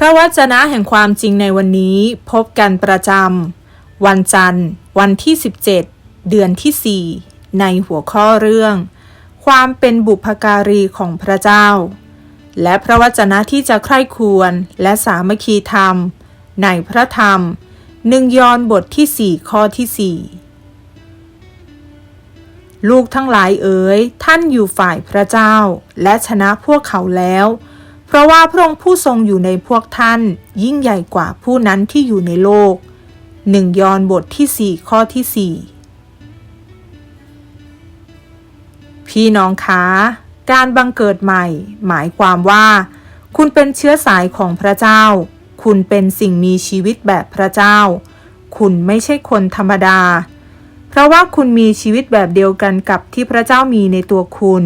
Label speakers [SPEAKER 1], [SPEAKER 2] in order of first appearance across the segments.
[SPEAKER 1] พระวจนะแห่งความจริงในวันนี้พบกันประจำวันจันทร์ วันที่ 17 เดือนที่ 4 ในหัวข้อเรื่อง ความเป็นบุพการีของพระเจ้า และพระวจนะที่จะใคร่ควรและสามัคคีธรรม ในพระธรรมหนึ่งยอนบทที่ 4 ข้อที่ 4 ลูกทั้งหลายเอ๋ยท่านอยู่ฝ่ายพระเจ้า และชนะพวกเขาแล้ว เพราะว่าพระองค์ผู้ทรงอยู่ในพวกท่าน ยิ่งใหญ่กว่าผู้นั้นที่อยู่ในโลกหนึ่งยอห์นบทที่ 4 ข้อที่ 4 พี่น้องคะการบังเกิดใหม่ หมายความว่า คุณเป็นเชื้อสายของพระเจ้า คุณเป็นสิ่งมีชีวิตแบบพระเจ้า คุณไม่ใช่คนธรรมดา เพราะว่าคุณมีชีวิตแบบเดียวกันกับที่พระเจ้ามีในตัวคุณ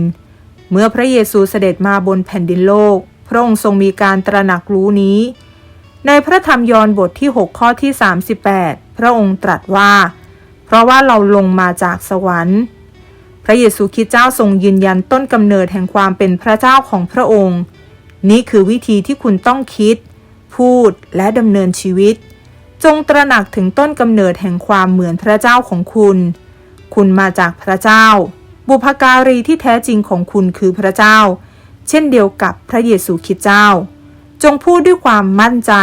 [SPEAKER 1] เมื่อพระเยซูเสด็จมาบนแผ่นดินโลก ระองค์ทรงมีการตระหนักรู้นี้ ในพระธรรมยอห์นบทที่ 6 ข้อที่ 38 พระองค์ตรัสว่า เพราะว่าเราลงมาจากสวรรค์ พระเยซูคริสต์เจ้าทรงยืนยันต้นกำเนิดแห่งความเป็นพระเจ้าของพระองค์ นี่คือวิธีที่คุณต้องคิด พูดและดำเนินชีวิต จงตระหนักถึงต้นกำเนิดแห่งความเหมือนพระเจ้าของคุณ คุณมาจากพระเจ้าบุพการีที่แท้จริงของคุณคือพระเจ้า เช่นเดียวกับพระเยซูคริสต์เจ้า จงพูดด้วยความมั่นใจ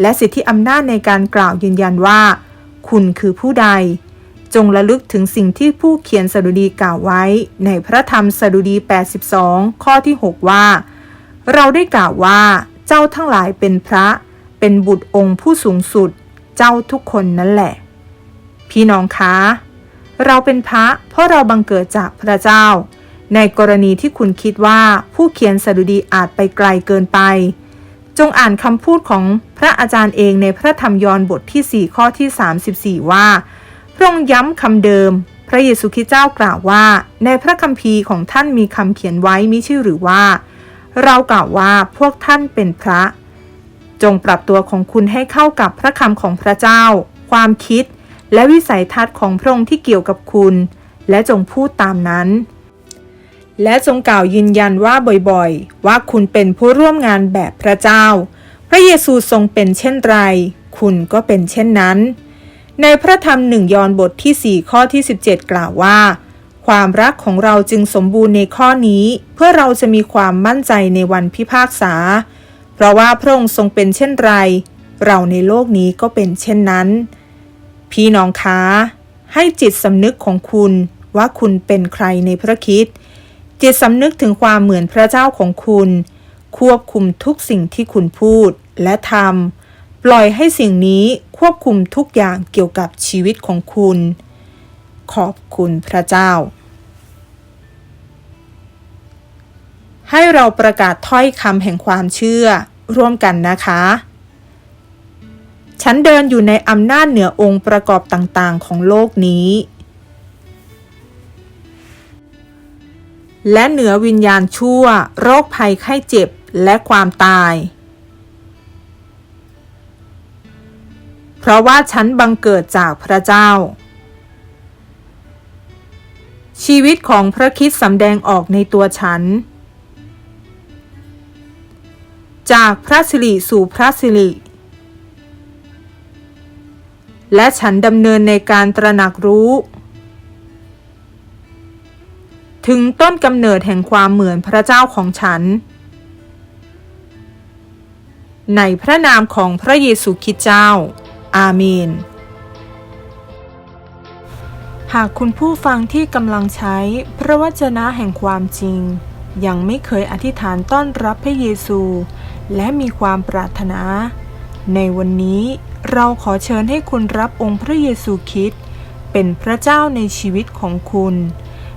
[SPEAKER 1] และสิทธิอำนาจในการกล่าวยืนยันว่า คุณคือผู้ใด จงระลึกถึงสิ่งที่ผู้เขียนสดุดีกล่าวไว้ ในพระธรรมสดุดี 82 ข้อที่ 6 ว่า เราได้กล่าวว่าเจ้าทั้งหลายเป็นพระ เป็นบุตรองค์ผู้สูงสุด เจ้าทุกคนนั่นแหละ พี่น้องคะ เราเป็นพระเพราะเราบังเกิดจากพระเจ้า ในกรณีที่คุณคิดว่าผู้เขียนสดุดีอาจไปไกลเกินไป จงอ่านคำพูดของพระอาจารย์เองในพระธรรมยอห์นบทที่ 4 ข้อที่ 34 ว่าพระองค์ย้ำคำเดิม พระเยซูคริสต์เจ้ากล่าวว่า ในพระคัมภีร์ของท่านมีคำเขียนไว้มิชื่อหรือว่า เรากล่าวว่าพวกท่านเป็นพระ จงปรับตัวของคุณให้เข้ากับพระคำของพระเจ้า ความคิด และวิสัยทัศน์ของพระองค์ที่เกี่ยวกับคุณ และจงพูดตามนั้น และจงกล่าวยืนยันว่าบ่อยๆ ว่าคุณเป็นผู้ร่วมงานแบบพระเจ้า พระเยซูทรงเป็นเช่นไร คุณก็เป็นเช่นนั้น ในพระธรรมหนึ่งยอห์นบทที่ 4 ข้อที่ 17 กล่าวว่า ความรักของเราจึงสมบูรณ์ในข้อนี้ เพื่อเราจะมีความมั่นใจในวันพิพากษา เพราะว่าพระองค์ทรงเป็นเช่นไร เราในโลกนี้ก็เป็นเช่นนั้น พี่น้องคะให้จิตสำนึกของคุณว่าคุณเป็นใครในพระคริสต์ จิตสำนึกถึงความเหมือนพระเจ้าของคุณ ควบคุมทุกสิ่งที่คุณพูดและทำปล่อยให้สิ่งนี้ควบคุมทุกอย่างเกี่ยวกับชีวิตของคุณ ขอบคุณพระเจ้า ให้เราประกาศถ้อยคำแห่งความเชื่อร่วมกันนะคะ ฉันเดินอยู่ในอำนาจเหนือองค์ประกอบต่างๆ ของโลกนี้ และเหนือวิญญาณชั่ว โรคภัยไข้เจ็บและความตาย เพราะว่าฉันบังเกิดจากพระเจ้า ชีวิตของพระคริสต์สำแดงออกในตัวฉัน จากพระสิริสู่พระสิริและฉันดำเนินในการตระหนักรู้ ถึงต้นกำเนิดแห่งความเหมือนพระเจ้าของฉัน ในพระนามของพระเยซูคริสต์เจ้า อาเมน หากคุณผู้ฟังที่กำลังใช้พระวจนะแห่งความจริง ยังไม่เคยอธิษฐานต้อนรับพระเยซู และมีความปรารถนา ในวันนี้เราขอเชิญให้คุณรับองค์พระเยซูคริสต์เป็นพระเจ้าในชีวิตของคุณ